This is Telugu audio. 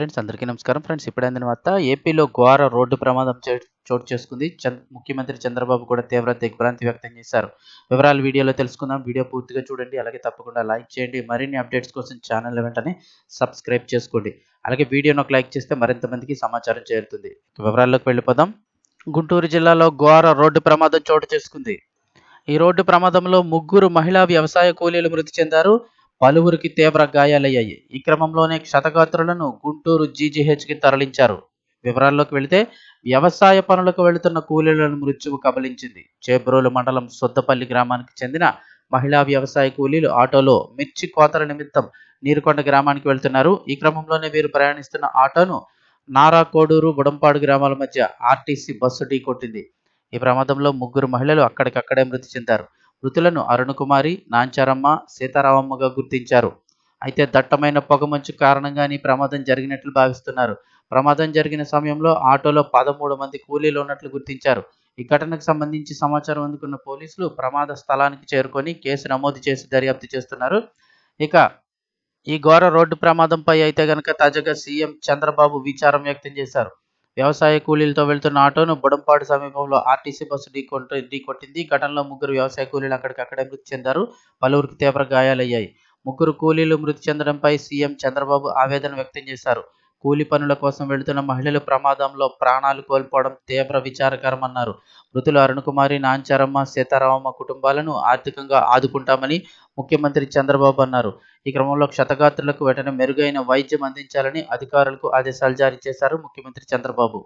ఫ్రెండ్స్ అందరికీ నమస్కారం. ఫ్రెండ్స్ ఇప్పుడైన వార్త ఏపీలో ఘోర రోడ్డు ప్రమాదం చోటు చేసుకుంది. ముఖ్యమంత్రి చంద్రబాబు కూడా తీవ్ర దిగ్భ్రాంతి వ్యక్తం చేశారు. వివరాలు వీడియోలో తెలుసుకుందాం. వీడియో పూర్తిగా చూడండి. అలాగే తప్పకుండా లైక్ చేయండి. మరిన్ని అప్డేట్స్ కోసం ఛానల్ వెంటనే సబ్స్క్రైబ్ చేసుకోండి. అలాగే వీడియోను ఒక లైక్ చేస్తే మరింత మందికి సమాచారం చేరుతుంది. వివరాల్లోకి వెళ్ళిపోదాం. గుంటూరు జిల్లాలో ఘోర రోడ్డు ప్రమాదం చోటు చేసుకుంది. ఈ రోడ్డు ప్రమాదంలో ముగ్గురు మహిళా వ్యవసాయ కూలీలు మృతి చెందారు. పలువురికి తీవ్ర గాయాలయ్యాయి. ఈ క్రమంలోనే క్షతగాత్రులను గుంటూరు జీజీహెచ్కి తరలించారు. వివరాల్లోకి వెళితే వ్యవసాయ పనులకు వెళుతున్న కూలీలను మృత్యువు కబలించింది. చేబ్రోలు మండలం సొద్దపల్లి గ్రామానికి చెందిన మహిళా వ్యవసాయ కూలీలు ఆటోలో మిర్చి కోతల నిమిత్తం నీరుకొండ గ్రామానికి వెళ్తున్నారు. ఈ క్రమంలోనే వీరు ప్రయాణిస్తున్న ఆటోను నారా కోడూరు బుడంపాడు గ్రామాల మధ్య ఆర్టీసీ బస్సు ఢీకొట్టింది. ఈ ప్రమాదంలో ముగ్గురు మహిళలు అక్కడికక్కడే మృతి చెందారు. మృతులను అరుణకుమారి నాంచారమ్మ సీతారామమ్మగా గుర్తించారు. అయితే దట్టమైన పొగమంచు కారణంగానే ఈ ప్రమాదం జరిగినట్లు భావిస్తున్నారు. ప్రమాదం జరిగిన సమయంలో ఆటోలో పదమూడు మంది కూలీలు ఉన్నట్లు గుర్తించారు. ఈ ఘటనకు సంబంధించి సమాచారం అందుకున్న పోలీసులు ప్రమాద స్థలానికి చేరుకొని కేసు నమోదు చేసి దర్యాప్తు చేస్తున్నారు. ఇక ఈ ఘోర రోడ్డు ప్రమాదంపై అయితే గనక తాజాగా సీఎం చంద్రబాబు విచారం వ్యక్తం చేశారు. వ్యవసాయ కూలీలతో వెళ్తున్న ఆటోను బుడంపాడు సమీపంలో ఆర్టీసీ బస్సు ఢీకొట్ట ఢీకొట్టింది ఘటనలో ముగ్గురు వ్యవసాయ కూలీలు అక్కడికక్కడే మృతి చెందారు. పలువురికి తీవ్ర గాయాలయ్యాయి. ముగ్గురు కూలీలు మృతి చెందడంపై సీఎం చంద్రబాబు ఆవేదన వ్యక్తం చేశారు. కూలి పనుల కోసం వెళుతున్న మహిళలు ప్రమాదంలో ప్రాణాలు కోల్పోవడం తీవ్ర విచారకరమన్నారు. మృతులు అరుణకుమారి నాంచారమ్మ సీతారామమ్మ కుటుంబాలను ఆర్థికంగా ఆదుకుంటామని ముఖ్యమంత్రి చంద్రబాబు అన్నారు. ఈ క్రమంలో క్షతగాత్రులకు వెంటనే మెరుగైన వైద్యం అందించాలని అధికారులకు ఆదేశాలు జారీ చేశారు ముఖ్యమంత్రి చంద్రబాబు.